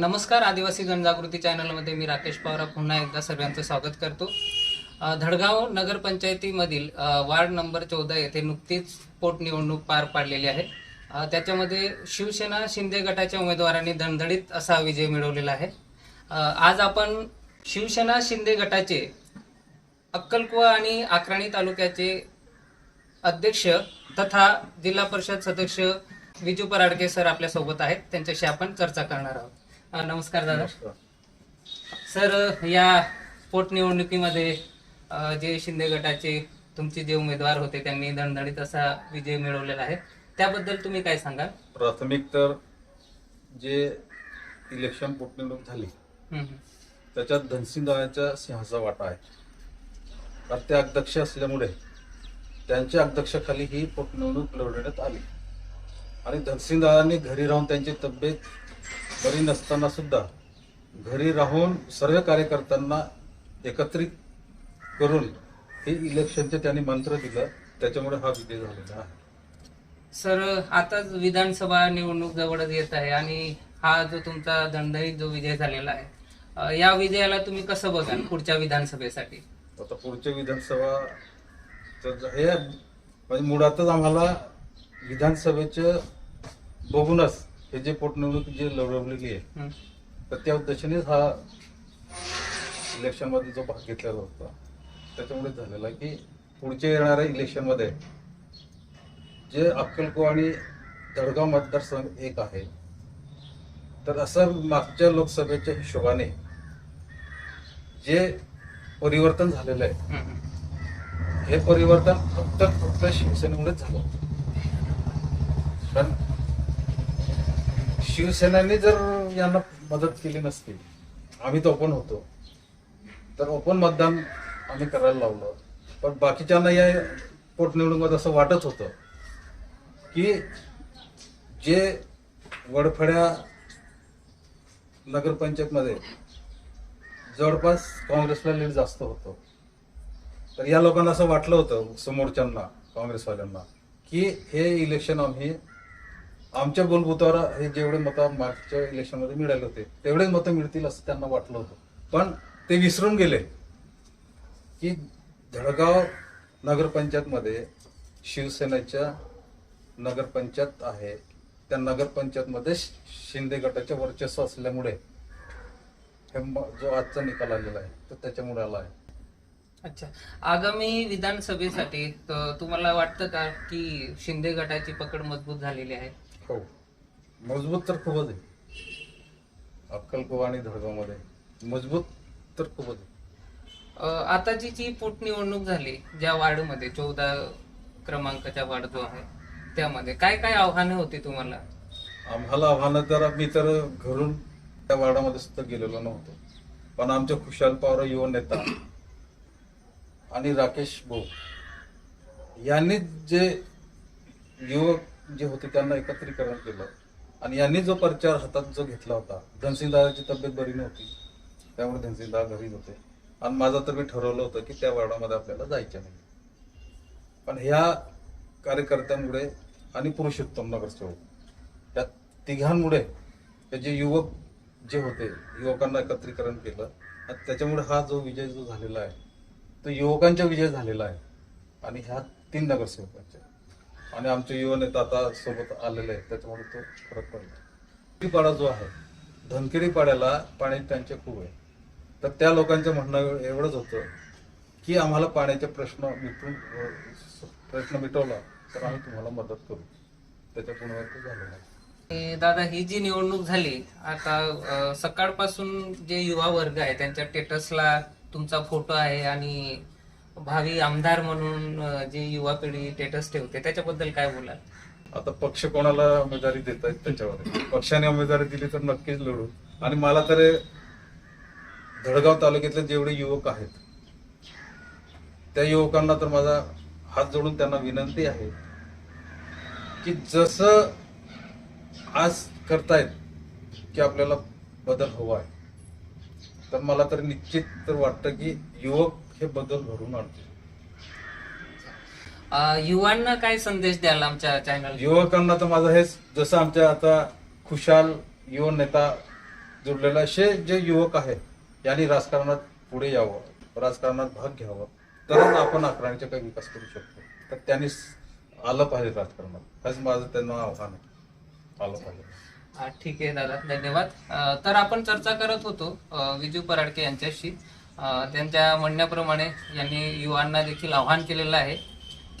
नमस्कार आदिवासी जनजागृती चॅनलमध्ये मी राकेश पवार पुन्हा एकदा सर्वांचं स्वागत करतो. धडगाव नगरपंचायतीमधील वार्ड नंबर चौदा येथे नुकतीच पोटनिवडणूक पार पाडलेली आहे. त्याच्यामध्ये शिवसेना शिंदे गटाच्या उमेदवारांनी दणदणीत असा विजय मिळवलेला आहे. आज आपण शिवसेना शिंदे गटाचे अक्कलकुवा आणि आक्राणी तालुक्याचे अध्यक्ष तथा जिल्हा परिषद सदस्य विजू पराडके सर आपल्यासोबत आहेत. त्यांच्याशी आपण चर्चा करणार आहोत. नमस्कार दादा. सर या पोटनिवडणुकीमध्ये जे शिंदे गटाचे तुमचे जे उमेदवार होते त्यांनी दणदणीत असा विजय मिळवलेला आहे. त्याबद्दल तुम्ही काय सांगाल? प्राथमिक तर जे इलेक्शन पोटनिवडणूक झाली. त्याच्यात धनसिंगरावांच्या सिंहाचा वाटा आहे. कारण ते अध्यक्ष असल्यामुळे त्यांच्या अध्यक्षाखाली ही पोटनिवडणूक लढवण्यात आली. आणि धनसिंगरावांनी घरी राहून त्यांची तब्येत बरी नसताना सुद्धा घरी राहून सर्व कार्यकर्त्यांना एकत्रित करून हे इलेक्शनचे त्यांनी मंत्र दिलं त्याच्यामुळे हा विजय झालेला आहे. सर आताच विधानसभा निवडणूक जवळच येत आहे आणि हा जो तुमचा दणदणीत जो विजय झालेला आहे या विजयाला तुम्ही कसं बघाल पुढच्या विधानसभेसाठी? आता पुढच्या विधानसभा तर हे म्हणजे मुळातच आम्हाला विधानसभेचं बघूनच हे जे पोटनिवडणूक जे लढवलेली आहे. तर त्या उद्देशानेच हा इलेक्शनमध्ये जो भाग घेतलेला होता त्याच्यामुळे झालेला की पुढच्या येणाऱ्या इलेक्शनमध्ये जे अक्कलको आणि दडगाव मतदारसंघ एक आहे तर असं मागच्या लोकसभेच्या हिशोबाने जे परिवर्तन झालेलं आहे. हे परिवर्तन फक्त फक्त शिवसेनेमुळेच झालं कारण शिवसेनाने जर यांना मदत केली नसती आम्ही तर ओपन होतो. तर ओपन मतदान आम्ही करायला लावलं. पण बाकीच्यांना या पोटनिवडणुकीत असं वाटत होतं की जे वडफड्या नगरपंचायतमध्ये जवळपास काँग्रेसला लीड जास्त होतं. तर या लोकांना असं वाटलं होतं समोरच्यांना काँग्रेसवाल्यांना की हे इलेक्शन आम्ही आमच्या बोलबुतावर हे जेवढे मतं मागच्या इलेक्शनमध्ये मिळाले होते तेवढेच मतं मिळतील असं त्यांना वाटलं होतं. पण ते विसरून गेले की धडगाव नगरपंचायतमध्ये शिवसेनेच्या नगरपंचायत आहे. त्या नगरपंचायतमध्ये शिंदे गटाचे वर्चस्व असल्यामुळे हे जो आजचा निकाल आलेला आहे तो त्याच्यामुळे आला आहे. अच्छा. आगामी विधानसभेसाठी तुम्हाला वाटतं का की शिंदे गटाची पकड मजबूत झालेली आहे? हो मजबूत तर खूपच आहे. अक्कलकोवा आणि धडगावमध्ये. मजबूत तर खूपच आहे. आताची जी पोटनिवडणूक झाली ज्या वार्डमध्ये चौदा क्रमांकाचा वार्ड जो आहे त्यामध्ये काय काय आव्हानं होती तुम्हाला? आम्हाला आव्हानं तर मी तर घरून त्या वार्डामध्ये सुद्धा गेलेलो नव्हतो. पण आमचे खुशाल पवार युवा नेता आणि राकेश भाऊ यांनी जे युवक जे होते त्यांना एकत्रीकरण केलं. आणि यांनी जो प्रचार हातात जो घेतला होता धनसिंगदाराची तब्येत बरी नव्हती. त्यामुळे धनसिंगदार घरीच होते. आणि माझं तर मी ठरवलं होतं की त्या वार्डामध्ये आपल्याला जायचं नाही. पण ह्या कार्यकर्त्यांमुळे आणि पुरुषोत्तम नगरसेवक या तिघांमुळे जे युवक जे होते युवकांना एकत्रीकरण केलं. आणि त्याच्यामुळे हा जो विजय जो झालेला आहे तो युवकांचा विजय झालेला आहे. आणि ह्या तीन नगरसेवकांच्या. आणि आमचे युवा नेता आता सोबत आलेले आहेत त्याच्यामुळे तो फरक पडला. पाडा जो आहे धनकिरी पाड्याला पाणी त्यांचे खूप आहे. तर त्या लोकांचं म्हणणं एवढंच होतं की आम्हाला पाण्याचे प्रश्न मिटून प्रश्न मिटवला तर आम्ही तुम्हाला मदत करू. त्याच्या गुणवत्ता झालेला आहे दादा ही जी निवडणूक झाली आता सकाळपासून जे युवा वर्ग आहे त्यांच्या स्टेटसला तुमचा फोटो आहे आणि भावी आमदार म्हणून जी युवा पिढी स्टेटस ठेवते त्याच्याबद्दल काय बोलाल? आता पक्ष कोणाला उमेदवारी देत आहेत त्याच्यावर? पक्षाने उमेदवारी दिली तर नक्कीच लढू. आणि मला तर धडगाव तालुक्यातले जेवढे युवक आहेत त्या युवकांना तर माझा हात जोडून त्यांना विनंती आहे की जसं आज करतायत की आपल्याला बदल हवा आहे. तर मला तर निश्चित तर वाटतं की युवक हे बदल घडून आणतील. युवांना काय संदेश द्याल आमच्या चॅनल युवकांना तर माझं हेच जसं आमच्या आता खुशाल युवा नेता जुळलेला असे जे युवक आहेत यांनी राजकारणात पुढे यावं राजकारणात भाग घ्यावा. तरच आपण अकराणीचा काही विकास करू शकतो. तर त्यांनी आलं पाहिजे राजकारणात. हेच माझं त्यांना आव्हान आहे. आलं पाहिजे. ठीक आहे दादा धन्यवाद. तर आपण चर्चा करत होतो विजू पराडके यांच्याशी. त्यांच्या म्हणण्याप्रमाणे यांनी युवांना देखील आव्हान केलेलं आहे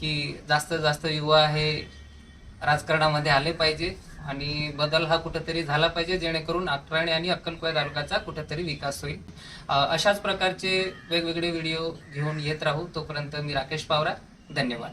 की जास्त जास्त युवा हे राजकारणामध्ये आले पाहिजे आणि बदल हा कुठेतरी झाला पाहिजे जेणेकरून अक्राणी आणि अक्कलकोया तालुक्याचा कुठेतरी विकास होईल. अशाच प्रकारचे वेगवेगळे व्हिडिओ घेऊन येत राहू. तोपर्यंत मी राकेश पावरा. धन्यवाद.